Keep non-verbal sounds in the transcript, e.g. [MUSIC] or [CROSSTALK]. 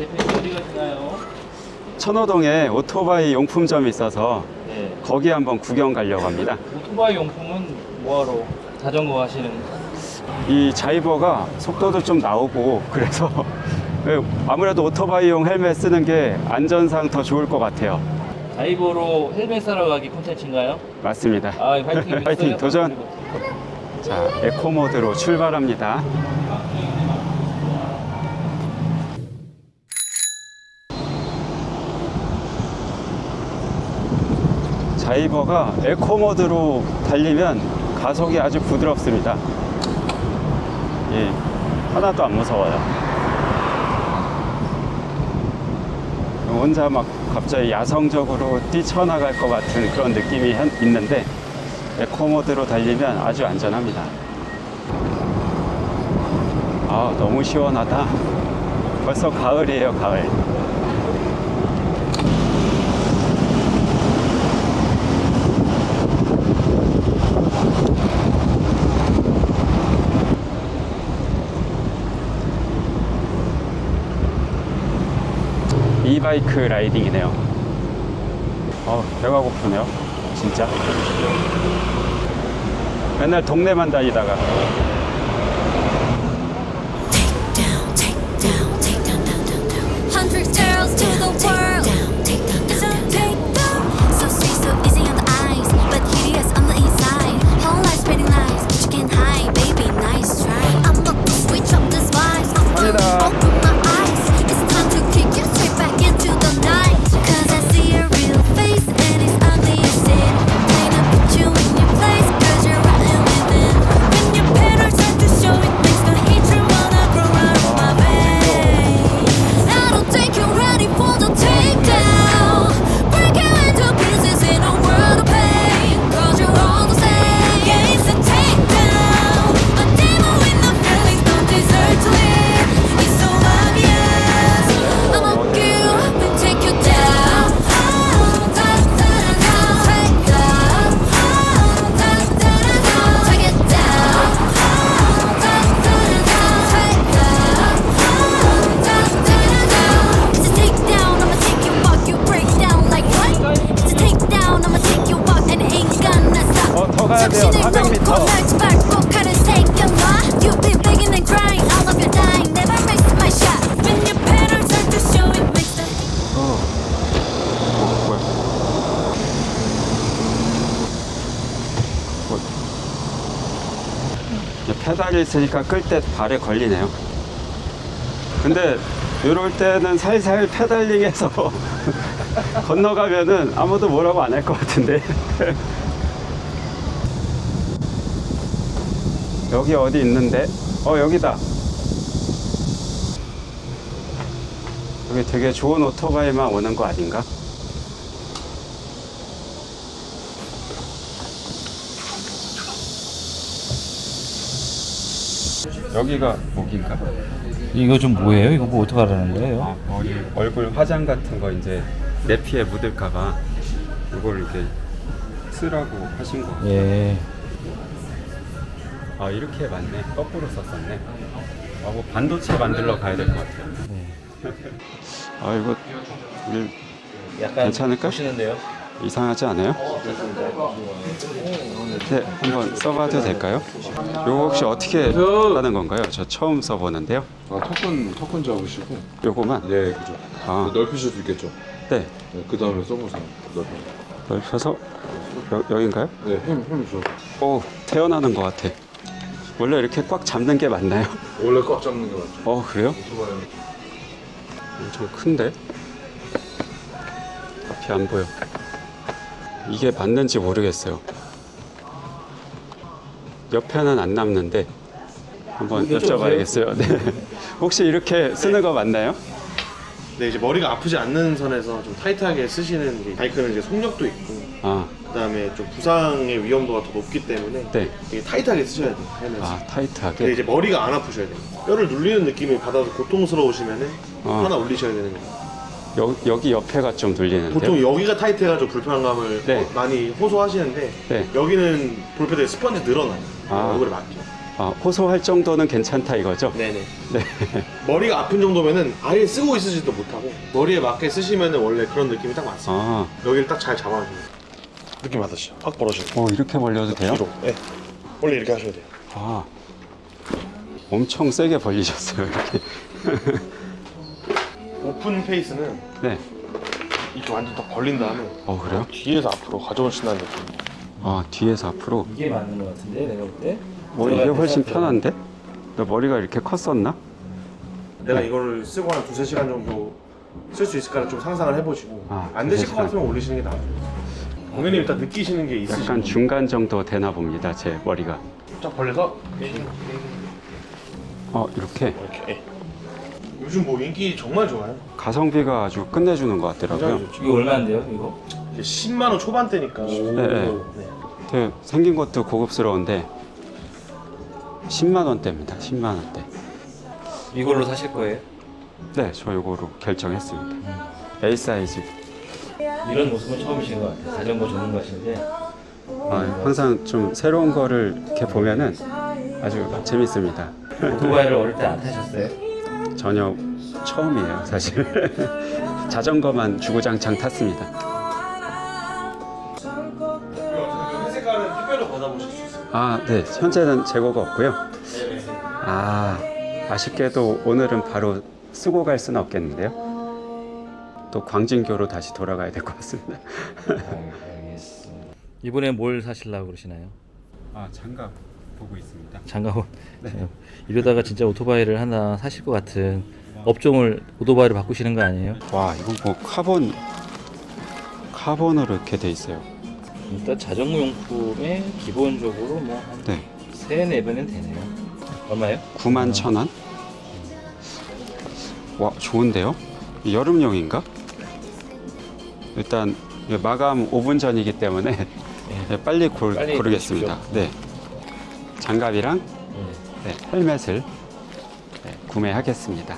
대표님 어디 가시나요? 천호동에 오토바이 용품점이 있어서 네. 거기 한번 구경 가려고 합니다. 오토바이 용품은 뭐하러 자전거 하시는 이 자이버가 속도도 좀 나오고 그래서 [LAUGHS] 아무래도 오토바이용 헬멧 쓰는 게 안전상 더 좋을 것 같아요. 다이버로 헬멧 사러 가기 콘텐츠인가요? 맞습니다. 아, 화이팅! [LAUGHS] 화이팅! 도전! 자, 에코 모드로 출발합니다. 자이버가 에코 모드로 달리면 가속이 아주 부드럽습니다. 예, 하나도 안 무서워요. 혼자 막 갑자기 야성적으로 뛰쳐나갈 것 같은 그런 느낌이 현- 있는데 에코 모드로 달리면 아주 안전합니다. 아, 너무 시원하다. 벌써 가을이에요, 가을. 이바이크 라이딩이네요. 어, 배가 고프네요. 진짜. 맨날 동네만 다니다가 down, take down, take down, down, down, down. Hundred girls to the world. 페달이 있으니까 끌 때 발에 걸리네요. 근데 이럴 때는 살살 페달링해서 [LAUGHS] 건너가면은 아무도 뭐라고 안 할 것 같은데. [LAUGHS] 여기 어디 있는데? 어, 여기다. 여기 되게 좋은 오토바이만 오는 거 아닌가? 여기가 목인가? 이거 좀 뭐예요? 이거 뭐 어떻게 하라는 거예요? 아, 머리, 얼굴 화장 같은 거 이제 내 피에 묻을까 봐 이걸 이렇게 쓰라고 하신 거. 예. 아, 이렇게 맞네. 거꾸로 썼었네. 아, 뭐 반도체 만들러 가야 될 것 같아요. [LAUGHS] 아, 이거 일 약간 괜찮을까? 보시는데요? 이상하지 않아요? 네, 한번 써봐도 될까요? 이거 혹시 어떻게 하는 건가요? 저 처음 써보는데요. 아, 토큰, 토큰 잡으시고. 요거만 네, 그죠. 아. 넓히실 수 있겠죠. 네 네, 그 다음에 써보세요. 넓혀. 넓혀서 여, 여긴가요? 네, 힘, 힘 줘. 오 태어나는 것 같아. 원래 이렇게 꽉 잡는 게 맞나요? 원래 꽉 잡는 게 맞죠. 어 그래요? 오토바이. 엄청 큰데? 앞이 안 보여. 이게 맞는지 모르겠어요. 옆에는 안 남는데 한번 여쭤봐야겠어요. 네. [LAUGHS] 혹시 이렇게 쓰는 거 맞나요? 네, 이제 머리가 아프지 않는 선에서 좀 타이트하게 쓰시는 게 바이크는 이제 속력도 있고 아, 그다음에 좀 부상의 위험도가 더 높기 때문에 네. 되게 타이트하게 쓰셔야 돼요. 헬멧을. 아 근데 타이트하게. 이제 머리가 안 아프셔야 돼요. 뼈를 눌리는 느낌을 받아서 고통스러우시면은 어. 하나 올리셔야 되는 거예요. 여, 여기 옆에가 좀 눌리는데요. 보통 여기가 타이트해가지고 불편감을 네. 어, 많이 호소하시는데 네. 여기는 볼펜에 스펀지 늘어나요. 아. 얼굴에 맞죠. 아, 호소할 정도는 괜찮다 이거죠? 네네. [LAUGHS] 네. 머리가 아픈 정도면은 아예 쓰고 있으지도 못하고 머리에 맞게 쓰시면은 원래 그런 느낌이 딱 맞습니다. 아, 여기를 딱 잘 잡아주면 느낌 받으시죠? 확 벌어지고 어, 이렇게 벌려도 돼요? 뒤로. 네. 원래 이렇게 하셔야 돼요. 아, 엄청 세게 벌리셨어요, 이렇게. [LAUGHS] 오픈 페이스는 네. 이렇게 완전 딱 벌린 다음에 어, 그래요? 뒤에서 앞으로 가져오신다는 느낌. 아, 뒤에서 앞으로. 이게 맞는 것 같은데 내가 볼 때. 뭐, 이게 훨씬 딱 편한데? 너 머리가 이렇게 컸었나? 내가 이거를 쓰고 한 두세 시간 정도 쓸 수 있을까를 좀 상상을 해보시고 아, 안 되실 것 시간. 같으면 올리시는 게 나아요. 고객님 일단 느끼시는 게 있으시고 약간 중간 정도 되나 봅니다, 제 머리가. 쫙 벌려서 어, 이렇게. 이렇게 예. 요즘 뭐 인기 정말 좋아요. 가성비가 아주 끝내주는 것 같더라고요. 좋죠. 이거 얼마인데요 이거? 이게 10만 원 초반대니까. 네, 네. 되게 생긴 것도 고급스러운데 10만 원대입니다. 10만 원대. 이걸로 사실 거예요? 네, 저 이거로 결정했습니다. A 사이즈. 이런 모습은 처음이신 것 같아요. 자전거 전문가신데 아, 항상 좀 새로운 거를 이렇게 보면은 아주 재밌습니다. 오토바이를 어릴 때 안 타셨어요? 전혀 처음이에요, 사실. [LAUGHS] 자전거만 주구장창 탔습니다. 회 색깔은 특별히 받아보실 수 있어요. 아, 네. 현재는 재고가 없고요. 아, 아쉽게도 오늘은 바로 쓰고 갈 수는 없겠는데요. 또 광진교로 다시 돌아가야 될 것 같습니다. [LAUGHS] 알겠습니다. 이번에 뭘 사실라고 그러시나요? 아, 장갑 보고 있습니다. 장갑은 이러다가 진짜 오토바이를 하나 사실 것 같은 업종을 오토바이로 바꾸시는 거 아니에요? 와, 이건 뭐 카본 카본으로 이렇게 돼 있어요. 일단 자전거 용품에 기본적으로 뭐한 네. 세, 네 배는 되네요. 얼마요? 9만 천 원. 와, 좋은데요? 여름용인가? 일단 마감 5분 전이기 때문에 네, [LAUGHS] 빨리, 골, 빨리 고르겠습니다. 네. 장갑이랑 네. 네, 헬멧을 네, 구매하겠습니다.